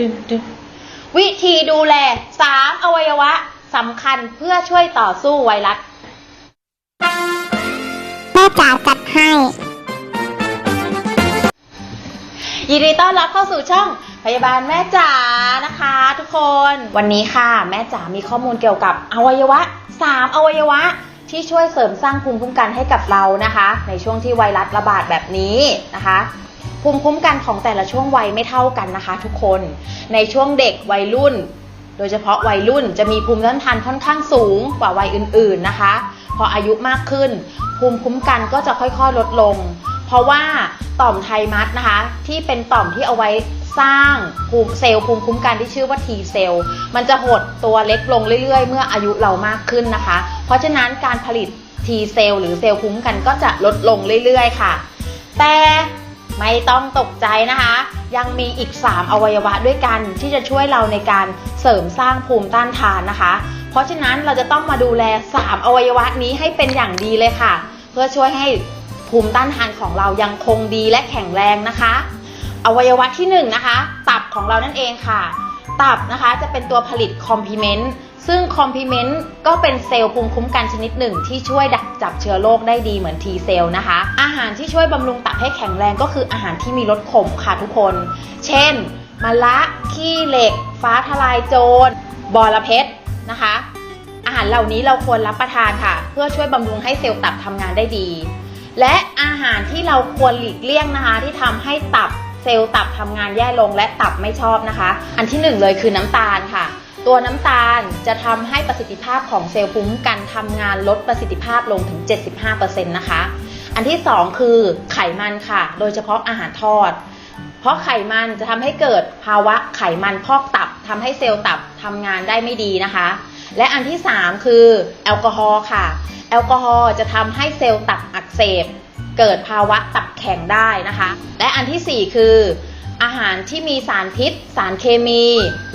ดึงดึงวิธีดูแลสามอวัยวะสำคัญเพื่อช่วยต่อสู้ไวรัสแม่จ๋าจัดให้ ยินดีต้อนรับเข้าสู่ช่องพยาบาลแม่จ๋านะคะ ทุกคนวันนี้ค่ะ แม่จ๋ามีข้อมูลเกี่ยวกับอวัยวะสามอวัยวะที่ช่วยเสริมสร้างภูมิคุ้มกันให้กับเรานะคะ ในช่วงที่ไวรัสระบาดแบบนี้นะคะ ภูมิคุ้มกันของแต่ละช่วงวัยไม่เท่ากันนะคะ ทุกคน ในช่วงเด็กวัยรุ่น โดยเฉพาะวัยรุ่นจะมีภูมิต้านทานค่อนข้างสูงกว่าวัยอื่น ๆนะคะ พออายุมากขึ้น ภูมิคุ้มกันก็จะค่อยๆลดลง เพราะว่าต่อมไทมัสนะคะ ที่เป็นต่อมที่เอาไว้สร้างภูมิเซลล์ภูมิคุ้มกันที่ชื่อว่า T เซลล์มันจะหดตัวเล็กลงเรื่อยๆ เมื่ออายุเรามากขึ้นนะคะ เพราะฉะนั้นการผลิต T เซลล์หรือเซลล์ภูมิคุ้มกันก็จะลดลงเรื่อยๆ ค่ะ แต่ ไม่ต้องตกใจนะคะ ยังมีอีก 3 อวัยวะด้วยกันที่จะช่วยเราในการเสริมสร้างภูมิต้านทานนะคะ เพราะฉะนั้นเราจะต้องมาดูแล 3 อวัยวะนี้ให้เป็นอย่างดีเลยค่ะ เพื่อช่วยให้ภูมิต้านทานของเรายังคงดีและแข็งแรงนะคะ อวัยวะที่1นงนะคะ ตับของเรานั่นเองค่ะ ตับนะคะจะเป็นตัวผลิตคอมพ l เมนต์ ซึ่งคอมพ l เมนต์ก็เป็นเซลล์ภูมิคุ้มกันชนิดหนึ่ง ที่ช่วยดักจับเชื้อโรคได้ดีเหมือน T เซลล์นะคะ อาหารที่ช่วยบำรุงตับให้แข็งแรงก็คืออาหารที่มีรสขมค่ะทุกคน เช่นมะละขี้เหล็ก ฟ้าทลายโจรบอระเพ็ดนะคะ อาหารเหล่านี้เราควรรับประทานค่ะ เพื่อช่วยบำรุงให้เซลล์ตับทำงานได้ดี และอาหารที่เราควรหลีกเลี่ยงนะคะ ที่ทำให้ตับเซลล์ตับทำงานแย่ลงและตับไม่ชอบนะคะ อันที่หนึ่งเลยคือน้ำตาลค่ะ ตัวน้ำตาลจะทำให้ประสิทธิภาพของเซลล์ภูมิคุ้มกันทำงานลดประสิทธิภาพลงถึง 75%นะคะ อันที่สองคือไขมันค่ะ โดยเฉพาะอาหารทอด เพราะไขมันจะทำให้เกิดภาวะไขมันพอกตับทำให้เซลล์ตับทำงานได้ไม่ดีนะคะ และอันที่ 3 คือแอลกอฮอล์ค่ะ แอลกอฮอล์จะทำให้เซลล์ตับอักเสบ เกิดภาวะตับแข็งได้นะคะ และอันทีสี่4 คือ อาหารที่มีสารพิษ สารเคมี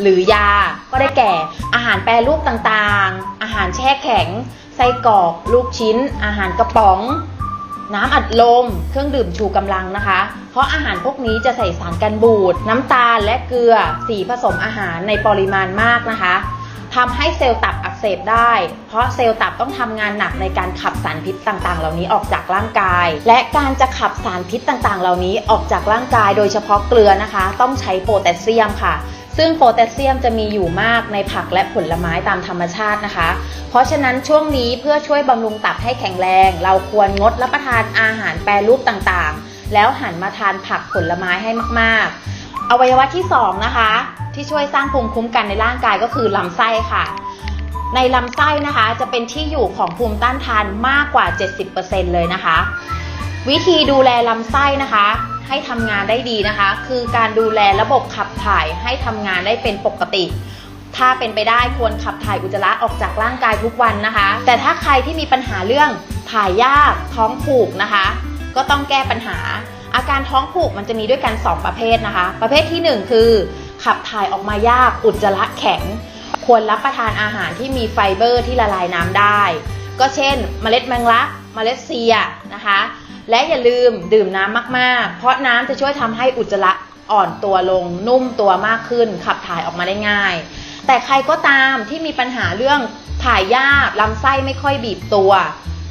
หรือยา ก็ได้แก่ อาหารแปรรูปต่างๆ อาหารแช่แข็ง ไส้กรอก ลูกชิ้น อาหารกระป๋อง น้ำอัดลม เครื่องดื่มชูกำลังนะคะ เพราะอาหารพวกนี้จะใส่สารกันบูด น้ำตาลและเกลือ สีผสมอาหารในปริมาณมากนะคะ ทำให้เซลล์ตับอักเสบได้ เพราะเซลล์ตับต้องทำงานหนักในการขับสารพิษต่างๆ เหล่านี้ออกจากร่างกาย และการจะขับสารพิษต่างๆ เหล่านี้ออกจากร่างกาย โดยเฉพาะเกลือนะคะ ต้องใช้โพแทสเซียมค่ะซึ่งโพแทสเซียมจะมีอยู่มากในผักและผลไม้ตามธรรมชาตินะคะ เพราะฉะนั้นช่วงนี้เพื่อช่วยบำรุงตับให้แข็งแรง เราควรงดรับประทานอาหารแปรรูปต่างๆ แล้วหันมาทานผักผลไม้ให้มากๆ อวัยวะที่สองนะคะ ที่ช่วยสร้างภูมิคุ้มกันในร่างกายก็คือลำไส้ค่ะ ในลำไส้นะคะจะเป็นที่อยู่ของภูมิต้านทานมากกว่า 70%เลยนะคะ วิธีดูแลลำไส้นะคะ ให้ทำงานได้ดีนะคะ คือการดูแลระบบขับถ่ายให้ทำงานได้เป็นปกติถ้าเป็นไปได้ควรขับถ่ายอุจจาระออกจากร่างกายทุกวันนะคะ แต่ถ้าใครที่มีปัญหาเรื่องถ่ายยากท้องผูกนะคะ ก็ต้องแก้ปัญหา อาการท้องผูกมันจะมีด้วยกัน 2 ประเภทนะคะ ประเภทที่ 1 คือ ขับถ่ายออกมายากอุจจาระแข็ง ควรรับประทานอาหารที่มีไฟเบอร์ที่ละลายน้ำได้ ก็เช่น เมล็ดแมงลัก เมล็ดเซียนะคะ และอย่าลืมดื่มน้ำมากๆ เพราะน้ำจะช่วยทำให้อุจจาระอ่อนตัวลงนุ่มตัวมากขึ้น ขับถ่ายออกมาได้ง่าย แต่ใครก็ตามที่มีปัญหาเรื่องถ่ายยากลำไส้ไม่ค่อยบีบตัว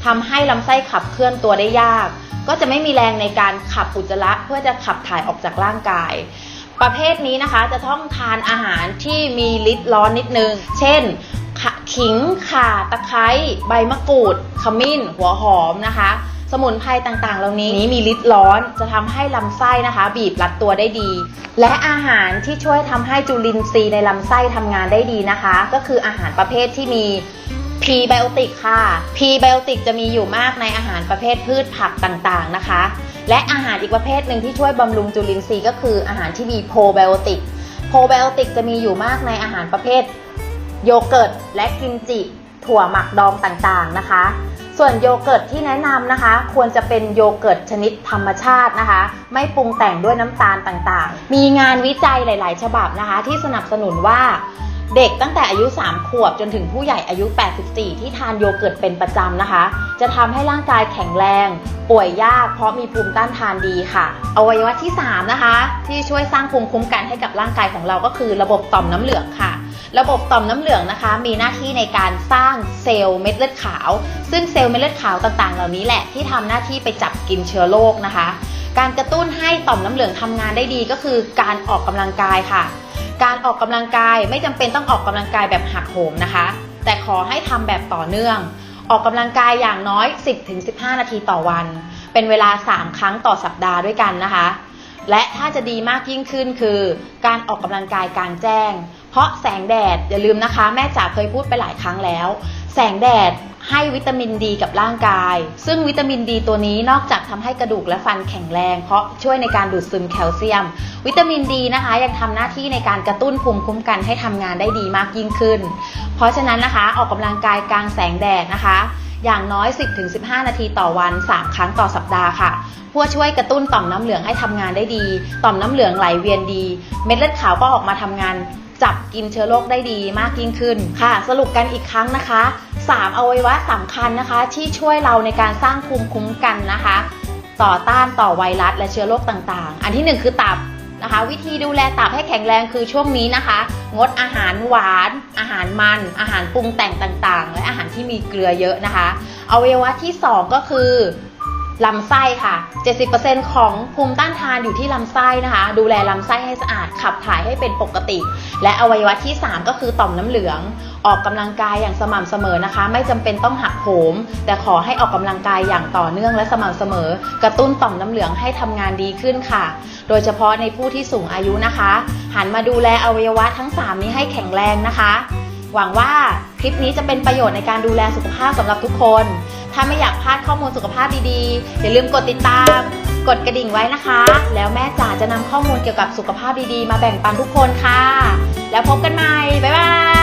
ทำให้ลำไส้ขับเคลื่อนตัวได้ยาก ก็จะไม่มีแรงในการขับอุจจาระเพื่อจะขับถ่ายออกจากร่างกาย ประเภทนี้นะคะจะต้องทานอาหารที่มีฤทธิ์ร้อนนิดนึง เช่นขะขิง ข่า ตะไคร้ ใบมะกรูด ขมิ้น หัวหอมนะคะ สมุนไพรต่างๆ เหล่านี้มีฤทธิ์ร้อน จะทำให้ลำไส้นะคะ บีบรัดตัวได้ดี และอาหารที่ช่วยทำให้จุลินทรีย์ในลำไส้ทำงานได้ดีนะคะ ก็คืออาหารประเภทที่มี พรีไบโอติกค่ะ พรีไบโอติกจะมีอยู่มากในอาหารประเภทพืชผักต่างๆนะคะ และอาหารอีกประเภทหนึ่งที่ช่วยบำรุงจุลินทรีย์ก็คืออาหารที่มีโพไบโอติก โพไบโอติกจะมีอยู่มากในอาหารประเภทโยเกิร์ตและกิมจิ ถั่วหมักดองต่างๆนะคะ ส่วนโยเกิร์ตที่แนะนำนะคะ ควรจะเป็นโยเกิร์ตชนิดธรรมชาตินะคะ ไม่ปรุงแต่งด้วยน้ำตาลต่างๆ มีงานวิจัยหลาย ๆ ฉบับนะคะ ที่สนับสนุนว่าเด็กตั้งแต่อายุ 3 ขวบจนถึงผู้ใหญ่อายุ 84 ที่ทานโยเกิร์ตเป็นประจำนะคะ จะทำให้ร่างกายแข็งแรง ป่วยยากเพราะมีภูมิต้านทานดีค่ะ อวัยวะที่ 3 นะคะ ที่ช่วยสร้างภูมิคุ้มกันให้กับร่างกายของเราก็คือระบบต่อมน้ำเหลืองค่ะ ระบบต่อมน้ำเหลืองนะคะ มีหน้าที่ในการสร้างเซลล์เม็ดเลือดขาว ซึ่งเซลล์เม็ดเลือดขาวต่างๆ เหล่านี้แหละที่ทำหน้าที่ไปจับกินเชื้อโรคนะคะ การกระตุ้นให้ต่อมน้ำเหลืองทำงานได้ดีก็คือการออกกำลังกายค่ะ การออกกำลังกายไม่จำเป็นต้องออกกำลังกายแบบหักโหมนะคะ แต่ขอให้ทำแบบต่อเนื่อง ออกกำลังกายอย่างน้อย 10-15 นาทีต่อวัน เป็นเวลา 3 ครั้งต่อสัปดาห์ด้วยกันนะคะและถ้าจะดีมากยิ่งขึ้นคือ การออกกำลังกายกลางแจ้ง เพราะแสงแดดอย่าลืมนะคะ แม่จ๋าเคยพูดไปหลายครั้งแล้ว แสงแดดให้วิตามินดีกับร่างกาย ซึ่งวิตามินดีตัวนี้นอกจากทำให้กระดูกและฟันแข็งแรง เพราะช่วยในการดูดซึมแคลเซียม วิตามินดีนะคะ ยังทำหน้าที่ในการกระตุ้นภูมิคุ้มกันให้ทำงานได้ดีมากยิ่งขึ้น เพราะฉะนั้นนะคะ ออกกำลังกายกลางแสงแดดนะคะ อย่างน้อย 10-15 นาทีต่อวัน 3 ครั้งต่อสัปดาห์ค่ะเพื่อช่วยกระตุ้นต่อมน้ำเหลืองให้ทำงานได้ดี ต่อมน้ำเหลืองไหลเวียนดี เม็ดเลือดขาวก็ออกมาทำงาน จับกินเชื้อโรคได้ดีมากยิ่งขึ้นค่ะ สรุปกันอีกครั้งนะคะ 3 อวัยวะสำคัญนะคะ ที่ช่วยเราในการสร้างภูมิคุ้มกันนะคะ ต่อต้านต่อไวรัสและเชื้อโรคต่างๆ อันที่หนึ่งคือตับนะคะ วิธีดูแลตับให้แข็งแรงคือช่วงนี้นะคะ งดอาหารหวาน อาหารมัน อาหารปรุงแต่งต่างๆ และอาหารที่มีเกลือเยอะนะคะ อวัยวะที่สองก็คือ ลำไส้ค่ะ 70%ของภูมิต้านทานอยู่ที่ลำไส้นะคะ ดูแลลำไส้ให้สะอาด ขับถ่ายให้เป็นปกติ และอวัยวะที่ 3 ก็คือต่อมน้ำเหลือง ออกกำลังกายอย่างสม่ำเสมอนะคะ ไม่จำเป็นต้องหักโหม แต่ขอให้ออกกำลังกายอย่างต่อเนื่องและสม่ำเสมอ กระตุ้นต่อมน้ำเหลืองให้ทำงานดีขึ้นค่ะ โดยเฉพาะในผู้ที่สูงอายุนะคะ หันมาดูแลอวัยวะทั้ง 3 นี้ให้แข็งแรงนะคะ หวังว่า คลิปนี้จะเป็นประโยชน์ในการดูแลสุขภาพสำหรับทุกคน ถ้าไม่อยากพลาดข้อมูลสุขภาพดีๆ อย่าลืมกดติดตาม กดกระดิ่งไว้นะคะ แล้วแม่จ๋าจะนำข้อมูลเกี่ยวกับสุขภาพดีๆ มาแบ่งปันทุกคนค่ะ แล้วพบกันใหม่ บ๊ายบาย